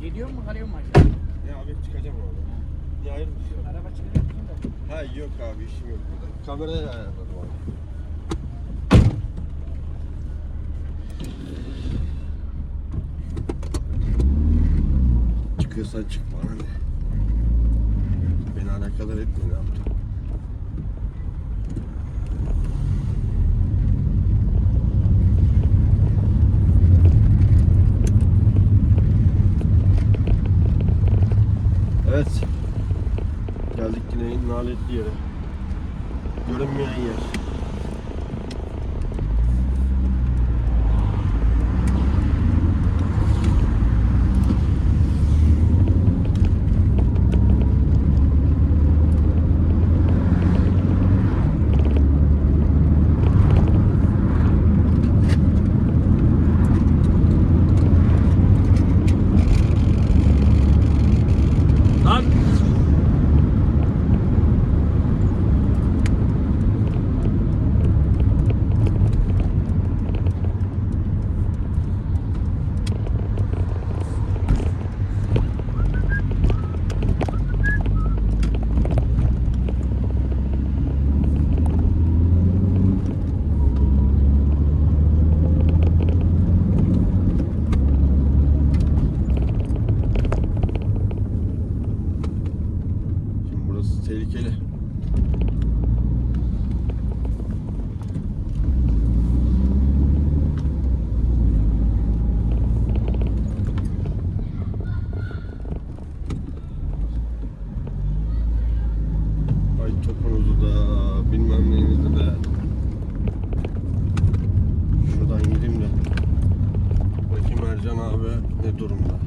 Gidiyor mu kalıyor mu aşağı? Ya abi çıkacağım abi. Niye ayrılmış ya? Araba çıkıyor da. Ha yok abi işim yok burada. Kamerayı ayarladım abi. Çıkıyorsan çık bana ne? Beni alakadar etmiyor abi. Evet. Geldik yine naletli yere. Görünmeyen yer. Lan! Şimdi burası tehlikeli. Ay topunuzu da bilmem neyinizi de Şuradan gideyim de Bakayım Ercan abi ne durumda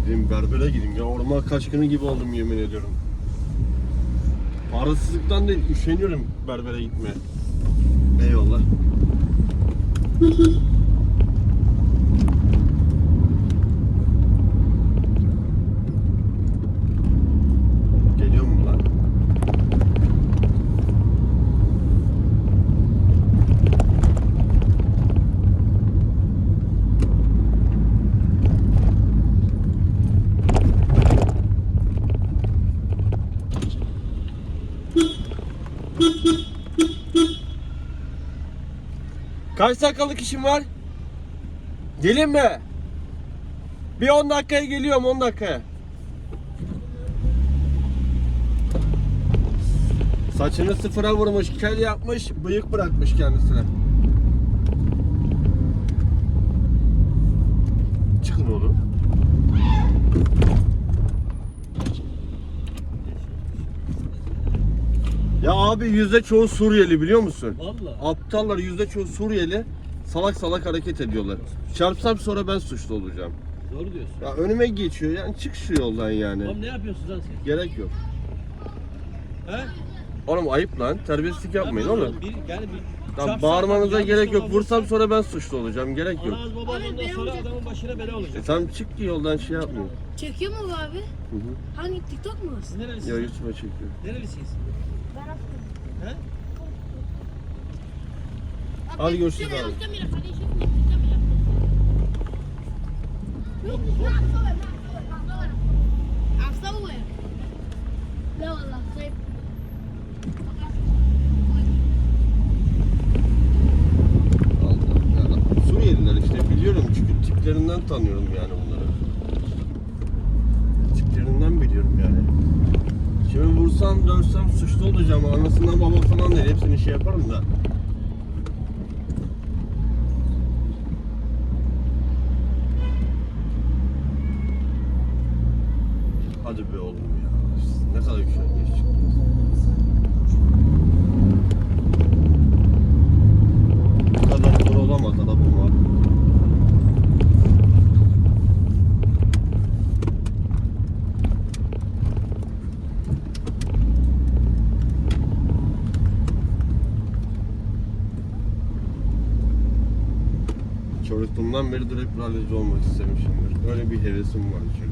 Gideyim berbere orman kaçkını gibi oldum yemin ediyorum. Parasızlıktan değil üşeniyorum berbere gitmeye. Eyvallah. Geliyor mu lan? Kaç dakikalık işim var? Gelin mi? Bir 10 dakikaya geliyorum 10 dakikaya. Saçını sıfıra vurmuş, kel yapmış, bıyık bırakmış kendisine. Çıkın oğlum. Ya abi yüzde çoğu Suriyeli biliyor musun? Valla. Aptallar yüzde çoğu Suriyeli salak salak hareket ediyorlar. Çarpsam sonra ben suçlu olacağım. Doğru diyorsun. Ya önüme geçiyor yani çık şu yoldan yani. Oğlum ne yapıyorsun lan sen? Gerek yok. He? Oğlum ayıp lan. Terbiyesizlik yapmayın oğlum. Bir, yani bir... Lan Çarpsan bağırmanıza gerek yok. Vursam sonra ben suçlu olacağım. Gerek yok. Ana az baba ondan sonra adamın başına bela E olacak. tamam çık ki yoldan şey yapmayın. Çekiyor mu bu abi? Hı hı. Hangi TikTok mu? Siz Ya nerelisiniz? YouTube'a çekiyor. Nerelisiniz? Ben. He? Hadi görüşürüz abi. Suriyeliler işte biliyorum çünkü tiplerinden tanıyorum yani bunları. Vursam dövsem suçlu olacağım. Anasından babasından değil. Hepsini şey yaparım da. Hadi be oğlum ya. Ne kadar güzel geç çıktınız. Bu kadar zor olamaz arabam var. Çocukluğumdan beri direkt rallici olmak istemişimdir. Öyle bir hevesim var içerisinde.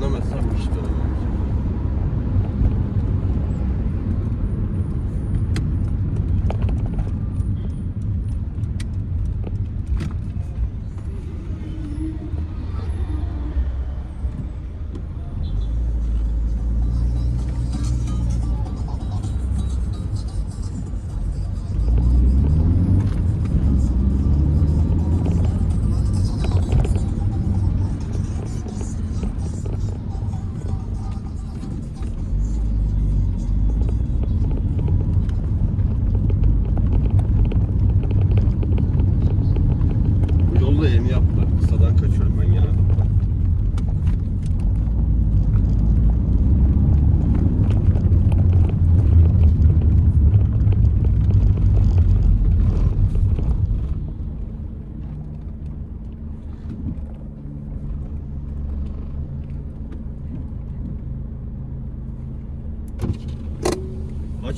ekonomist.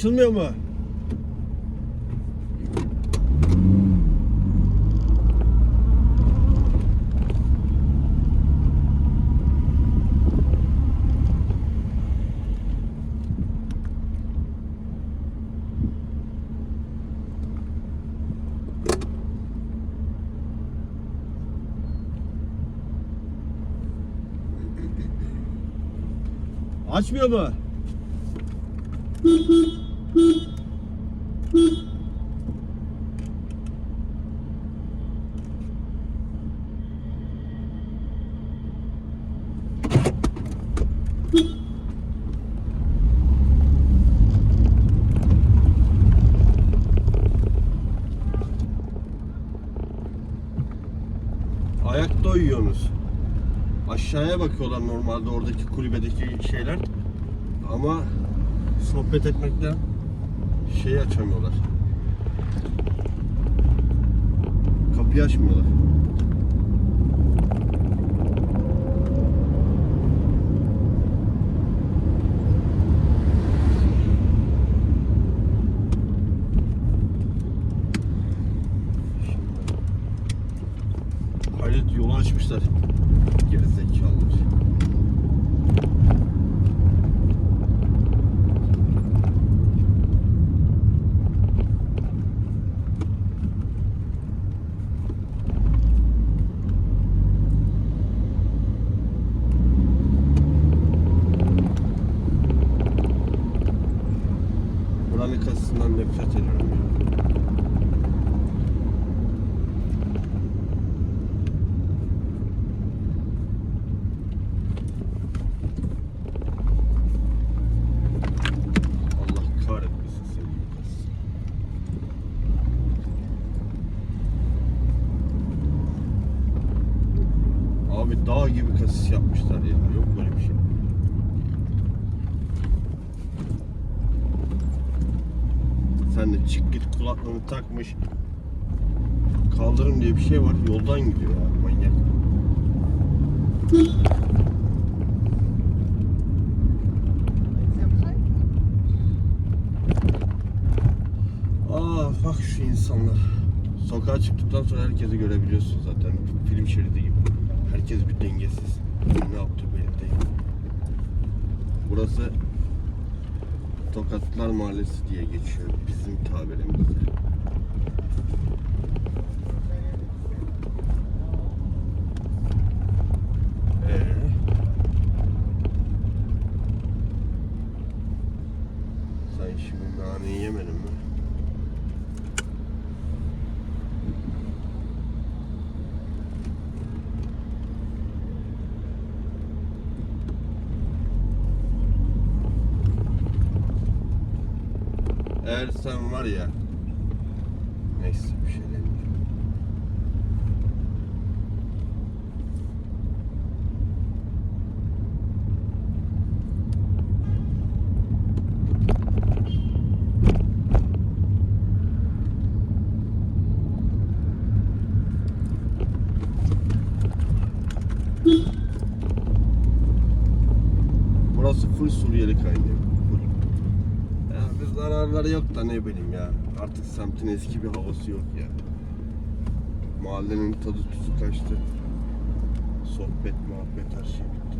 Açılmıyor mu? Açmıyor mu? Ayakta uyuyorsunuz. Aşağıya bakıyorlar normalde oradaki kulübedeki şeyler. Ama sohbet etmekten şeyi açamıyorlar. Kapıyı açmıyorlar. Hayret yolu açmışlar. Gerizekalılar. Buranın kasasından nefret ediyorum. ya. Allah kahretmesin seni Lucas. Abi dağ gibi kasis yapmışlar ya. Yok böyle bir şey. Sen de çık kulaklığını takmış. Kaldırım diye bir şey var. Yoldan gidiyor ya manyak. Ah bak şu insanlar. Sokağa çıktıktan sonra herkesi görebiliyorsun zaten. Film şeridi gibi. Herkes bir dengesiz. Ne yaptı belli. Burası Tokatlar Mahallesi diye geçiyor bizim tabirimizde. Sen şimdi naneyi yemedin mi? Eğer sen var ya Neyse bir şey demeyeceğim. Burası full Suriyeli kaynıyor. Full. Ya bir zararları yok da ne bileyim ya. Artık semtin eski bir havası yok ya. Mahallenin tadı tuzu kaçtı. Sohbet, muhabbet her şey bitti.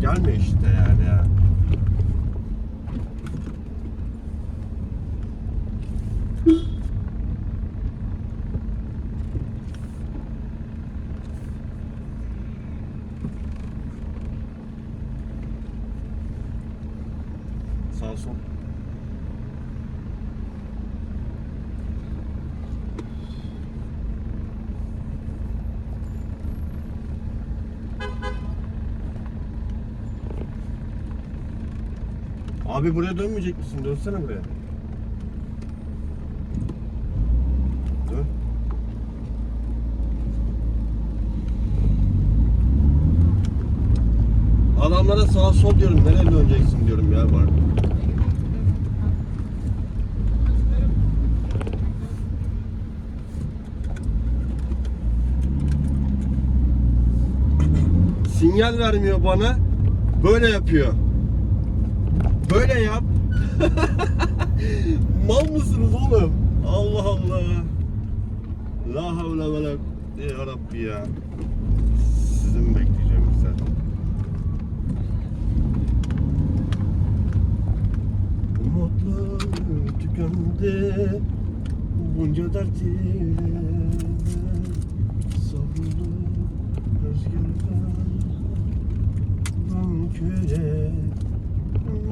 Gelme işte yani ya. Sağ sol. Abi buraya dönmeyecek misin? Dönsene buraya. Dön. Adamlara sağ sol diyorum. Nereye döneceksin diyorum ya var. Sinyal vermiyor bana. Böyle yapıyor. Böyle yap. Mal mısınız oğlum? Allah Allah. La havle ve la ya Rabbi ya. Sizi mi bekleyeceğim güzel? Umutlar tükendi Bunca dert ile Savruldu rüzgarda Köre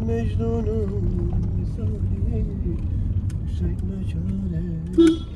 Mecnun'un misali Hüseyin'e çare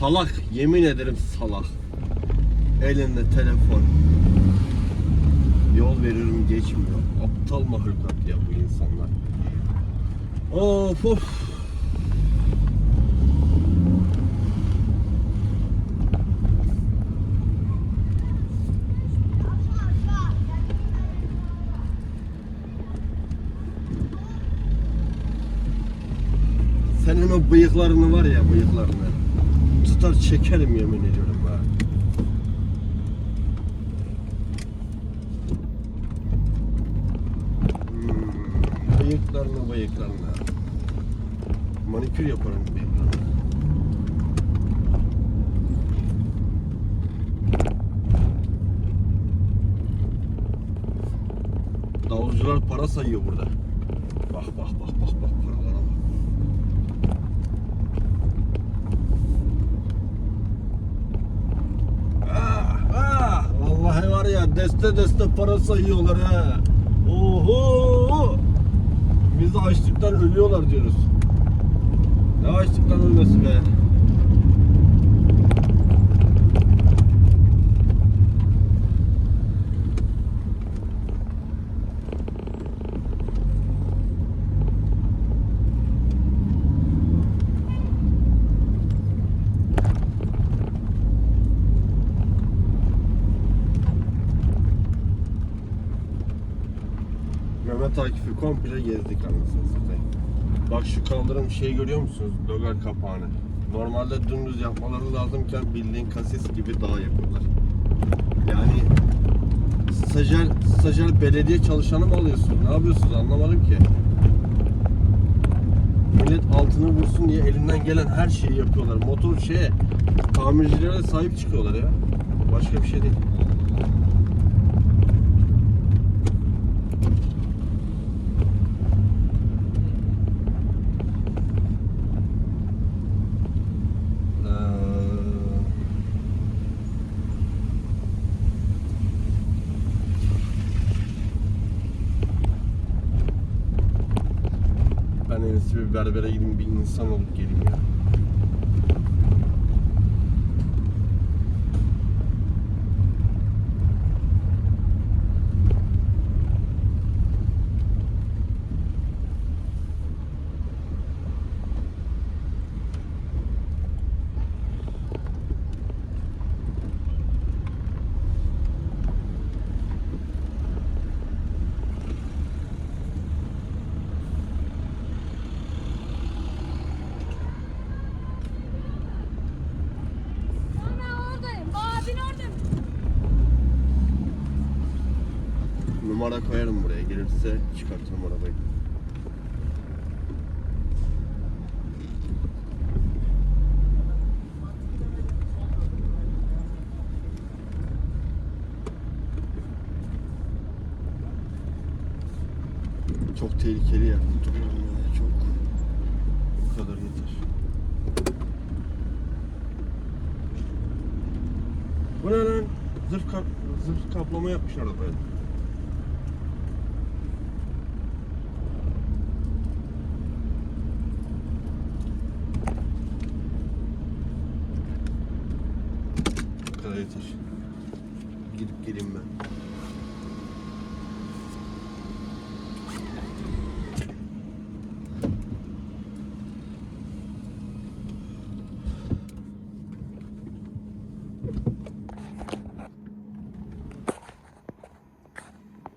Salak, yemin ederim salak. Elinde telefon. Yol veriyorum geçmiyor. Aptal mahlukat ya bu insanlar. Of of. Senin o bıyıklarını var ya bıyıklarını. Tutar çekerim yemin ediyorum ha. Hmm, bıyıklarını bıyıklarını. Manikür yaparım bıyıklarını. Davulcular para sayıyor burada. Bak bak bak bak bak. Ha. Deste deste para sayıyorlar ha. Oho. Biz de açlıktan ölüyorlar diyoruz. Ne açlıktan ölmesi be. Mehmet Akif'i komple gezdik anasını satayım. Bak şu kaldırım şey görüyor musunuz? Logar kapağını. Normalde dümdüz yapmaları lazımken bildiğin kasis gibi dağ yapıyorlar. Yani stajyer, stajyer belediye çalışanı mı alıyorsun? Ne yapıyorsunuz anlamadım ki. Millet altını vursun diye elinden gelen her şeyi yapıyorlar. Motor şeye, tamircilere sahip çıkıyorlar ya. Başka bir şey değil. Ee, Ben en iyisi bir berbere gideyim bir insan olup geleyim ya. Ben oradayım. Abin orada. Numara koyarım buraya. Gelirse çıkartırım arabayı. Çok tehlikeli yerde duruyorum ya. Çok. Bu kadar yeter. Bu ne lan? Zırh, kap zırh kaplama yapmış arabaya. Bu kadar yeter.